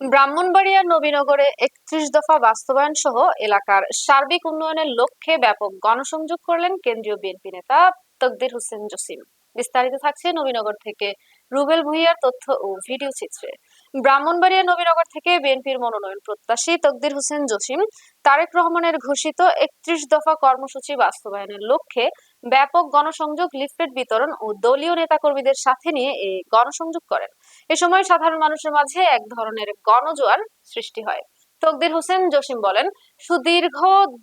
ব্রাহ্মণবাড়িয়া নবীনগরে একত্রিশ দফা বাস্তবায়ন সহ এলাকার সার্বিক উন্নয়নের লক্ষ্যে ব্যাপক গণসংযোগ করলেন কেন্দ্রীয় বিএনপি নেতা তকদির হোসেন জসিম। বিস্তারিত থাকছে নবীনগর থেকে রুবেল ভুইয়ার তথ্য ও ভিডিও চিত্রে। ব্রাহ্মণবাড়িয়া নবীনগর থেকে বিএনপির মনোনয়ন প্রত্যাশী তকদির হোসেন জসিম তারেক রহমানের ঘোষিত একত্রিশ দফা কর্মসূচি বাস্তবায়নের লক্ষ্যে ব্যাপক গণসংযোগ, লিফলেট বিতরণ ও দলীয় নেতাকর্মীদের সাথে নিয়ে এই গণসংযোগ করেন। এ সময় সাধারণ মানুষের মাঝে এক ধরনের গণজোয়ার সৃষ্টি হয়। তকদির হোসেন জসিম বলেন, সুদীর্ঘ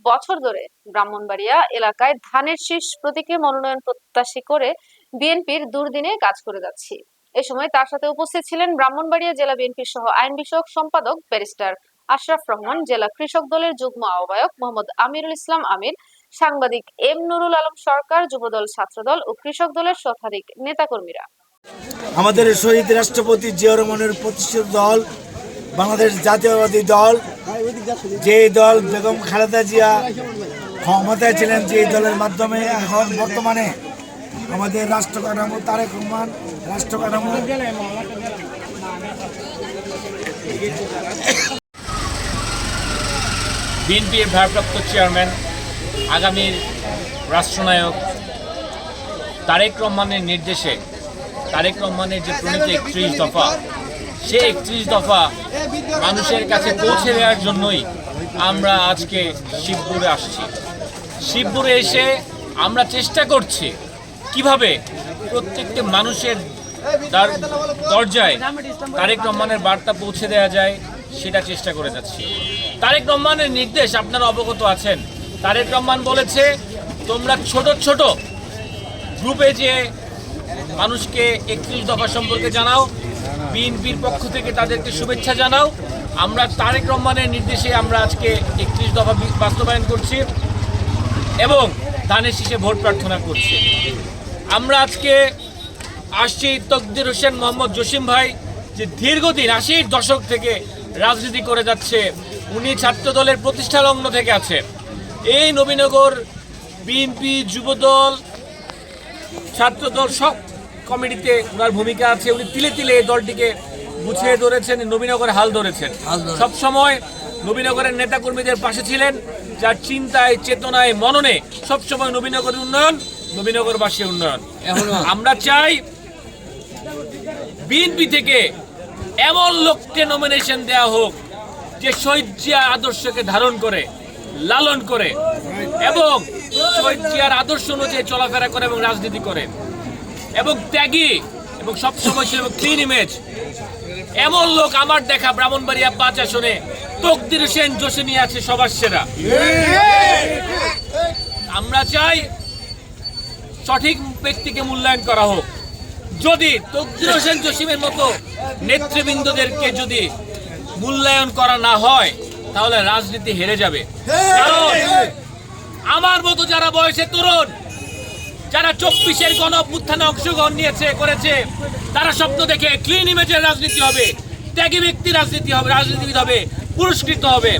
বছর ধরে ব্রাহ্মণবাড়িয়া এলাকায় ধানের শীষ প্রতীকে মনোনয়ন প্রত্যাশী করে বিএনপির দুর্দিনে কাজ করে যাচ্ছি। এ সময় তার সাথে উপস্থিত ছিলেন ব্রাহ্মণবাড়িয়া জেলা বিএনপির সহ আইন বিষয়ক সম্পাদক ব্যারিস্টার আশরাফ রহমান, জেলা কৃষক দলের যুগ্ম আহ্বায়ক মোহাম্মদ আমিরুল ইসলাম আমির, সাংবাদিক এম নুরুল আলম সরকার, যুবদল ছাত্রদল ও কৃষক দলের শতাধিক নেতাকর্মীরা। আমাদের শহীদ রাষ্ট্রপতি জিয়া রহমানের প্রতিষ্ঠিত দল, বাংলাদেশ জাতীয়বাদী দল, যে দল বেগম খালেদা জিয়া ক্ষমতায় ছিলেন, যে দলের মাধ্যমে এখন বর্তমানে আমাদের রাষ্ট্র কাঠামো তারেক রহমান, রাষ্ট্র কাঠামো বিএনপির ভারপ্রাপ্ত চেয়ারম্যান, আগামীর রাষ্ট্রনায়ক তারেক রহমানের নির্দেশে তারেক রহমানের যে প্রণীত একত্রিশ দফা, সে একত্রিশ দফা মানুষের কাছে পৌঁছে দেওয়ার জন্যই আমরা আজকে শিবপুরে আসছি। শিবপুরে এসে আমরা চেষ্টা করছি কীভাবে প্রত্যেকটি মানুষের তার দরজায় তারেক রহমানের বার্তা পৌঁছে দেওয়া যায় সেটা চেষ্টা করে যাচ্ছি। তারেক রহমানের নির্দেশ আপনারা অবগত আছেন। তারেক রহমান বলেছে, তোমরা ছোট ছোট গ্রুপে যে মানুষকে একত্রিশ দফা সম্পর্কে জানাও, বিএনপির পক্ষ থেকে তাদেরকে শুভেচ্ছা জানাও। আমরা তারেক রহমানের নির্দেশে আমরা আজকে একত্রিশ দফা বাস্তবায়ন করছি এবং ধানের শীষে ভোট প্রার্থনা করছি। আমরা আজকে আসছি তকদির হোসেন মোহাম্মদ জসিম ভাই, যে দীর্ঘদিন, আশির দশক থেকে রাজনীতি করে যাচ্ছে। উনি ছাত্র দলের প্রতিষ্ঠা লগ্ন থেকে আছে। এই নবীনগর বিএনপি যুবদল, ছাত্রদল সব কমিটিতে ওনার ভূমিকা আছে। উনি তিলে তিলে এই দলটিকে গুছিয়ে ধরেছেন নবীনগরে হাল ধরেছেন। সব সময় নবীনগরের নেতাকর্মীদের পাশে ছিলেন যার চিন্তায় চেতনায় মননে সবসময় নবীনগরের উন্নয়ন নবীনগরবাসীর উন্নয়ন। আমরা চাই বিএনপি থেকে এমন লোককে নমিনেশন দেয়া হোক যে শহীদ জিয়া আদর্শকে ধারণ করে লালন করে এবং শহীদ জিয়ার আদর্শ অনুযায়ী চলাফেরা করে এবং রাজনীতি করে। এবং ত্যাগী এবং সবসময় ছিল ক্লিন ইমেজ এমন লোক আমার দেখা ব্রাহ্মণবাড়িয়া পাঁচ আসনে। তকদির হোসেন জোশী নিয়ে আছে সবার সেরা। আমরা চাই সঠিক ব্যক্তিকে মূল্যায়ন করা হোক। যদি তকদির হোসেন জসিমের মতো নেতৃবৃন্দদেরকে যদি মূল্যায়ন করা না হয়, তাহলে রাজনীতি হেরে যাবে। কারণ আমার মতো যারা বয়সে তরুণ যারা চব্বিশের গণ অভ্যুত্থানে অংশগ্রহণ নিয়েছে, করেছে, তারা স্বপ্ন দেখে ক্লিন ইমেজের রাজনীতি হবে, ত্যাগী ব্যক্তি রাজনীতি হবে, রাজনীতিবিদ হবে, পুরস্কৃত হবে।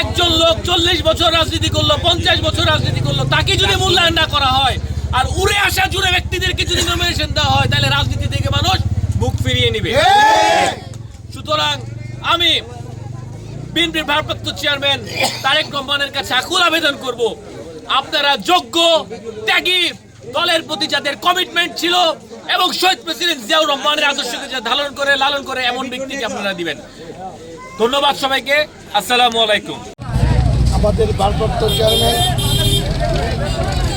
একজন লোক চল্লিশ বছর রাজনীতি করল, পঞ্চাশ বছর রাজনীতি করল, তাকে যদি মূল্যায়ন না করা হয়, আর উড়ে আসা জুড়ে ব্যক্তিদেরকে যদি নমিনেশন দেওয়া হয়, তাহলে রাজনীতি থেকে মানুষ মুখ ফিরিয়ে নিবে। সুতরাং আমি বিএনপির ভারপ্রাপ্ত চেয়ারম্যান তারেক রহমানের কাছে আকুল আবেদন করব, আপনারা যোগ্য, ত্যাগী দলের প্রতি যাদের কমিটমেন্ট ছিল এবং শহীদ প্রেসিডেন্ট জিয়াউর রহমানের আদর্শকে যা ধারণ করে, লালন করে এমন ব্যক্তিকে আপনারা দিবেন। ধন্যবাদ সবাইকে। আসসালামু আলাইকুম। আমাদের ভারপ্রাপ্ত চেয়ারম্যান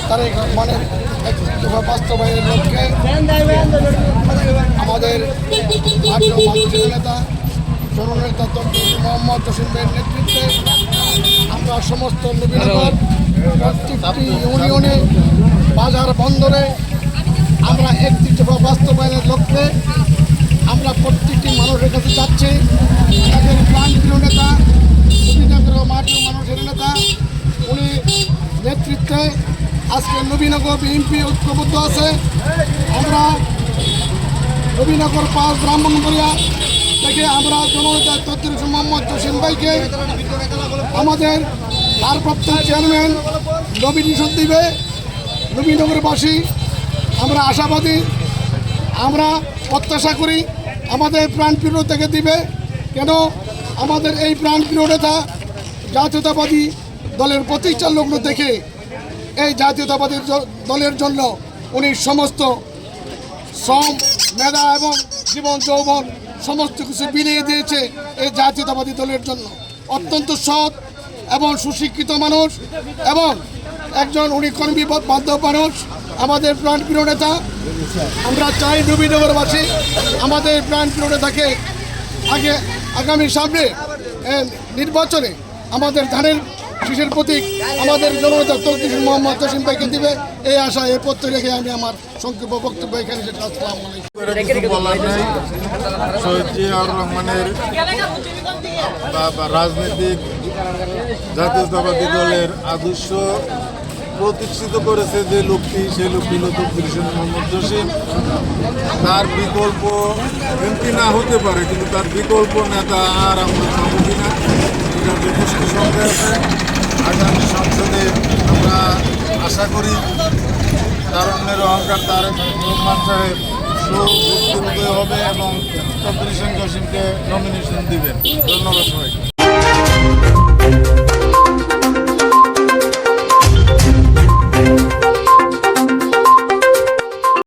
তারেক রহমানের বাস্তবায়নের লক্ষ্যে আমাদের নেতা, জননেতা তন্ত্র মোহাম্মদ জসিম ভাইয়ের নেতৃত্বে আমরা সমস্ত প্রত্যেকটি ইউনিয়নে বাজার বন্দরে আমরা একটি বাস্তবায়নের লক্ষ্যে আমরা প্রত্যেকটি মানুষের কাছে যাচ্ছি। তাদের প্রাণপ্রিয় নেতা নবীনগর মাটির মানুষের নেতা, উনি নেতৃত্বে আজকে নবীনগর বিএনপি ঐক্যবদ্ধ আছে। আমরা নবীনগর পাঁচ ব্রাহ্মণবাড়িয়া থেকে আমরা জননেতা তত্ত্বের মোহাম্মদ জসিম ভাইকে আমাদের ভারপ্রাপ্ত চেয়ারম্যান নবীন দিবে নবীনগরবাসী, আমরা আশাবাদী, আমরা প্রত্যাশা করি আমাদের প্রাণপ্রিয় থেকে দিবে। কেন? আমাদের এই প্রাণপ্রিয় নেতা জাতীয়তাবাদী দলের প্রতিষ্ঠার লগ্ন দেখে এই জাতীয়তাবাদী দলের জন্য উনি সমস্ত শ্রম, মেধা এবং জীবন, যৌবন সমস্ত কিছু বিলিয়ে দিয়েছে এই জাতীয়তাবাদী দলের জন্য। অত্যন্ত সৎ এবং সুশিক্ষিত মানুষ এবং একজন উনি কর্মী বান্ধব মানুষ, আমাদের প্রাণপ্রিয় নেতা। আমরা চাই নবীনগরবাসী, আমাদের প্রাণপ্রিয় নেতাকে আগে আগামী সামনে নির্বাচনে আমাদের ধানের শীষের প্রতীক, আমাদের জননেতা তৌকির মোহাম্মদ জসিম ভাইকে দিবে। এই আশা এই পত্র রেখে আমি আমার সংক্ষিপ্ত বক্তব্য এখানে শহীদ জিয়াউর রহমানের রাজনৈতিক জাতীয়তাবাদী দলের আদর্শ প্রতিষ্ঠিত করেছে যে লোকটি, সেই লোকটি হল তকদির মোহাম্মদ জসিম। তার বিকল্প এমপি না হতে পারে, কিন্তু তার বিকল্প নেতা আর আমরা পাবো কিনা, এটা যথেষ্ট সন্দেহ আছে আগামী সংসদে আমরা আশা করি তারুণ্যের অহংকার তার রহমান সাহেব সুযোগ্য হবে এবং তকদির জসিমকে নমিনেশন দিবেন। ধন্যবাদ সবাইকে।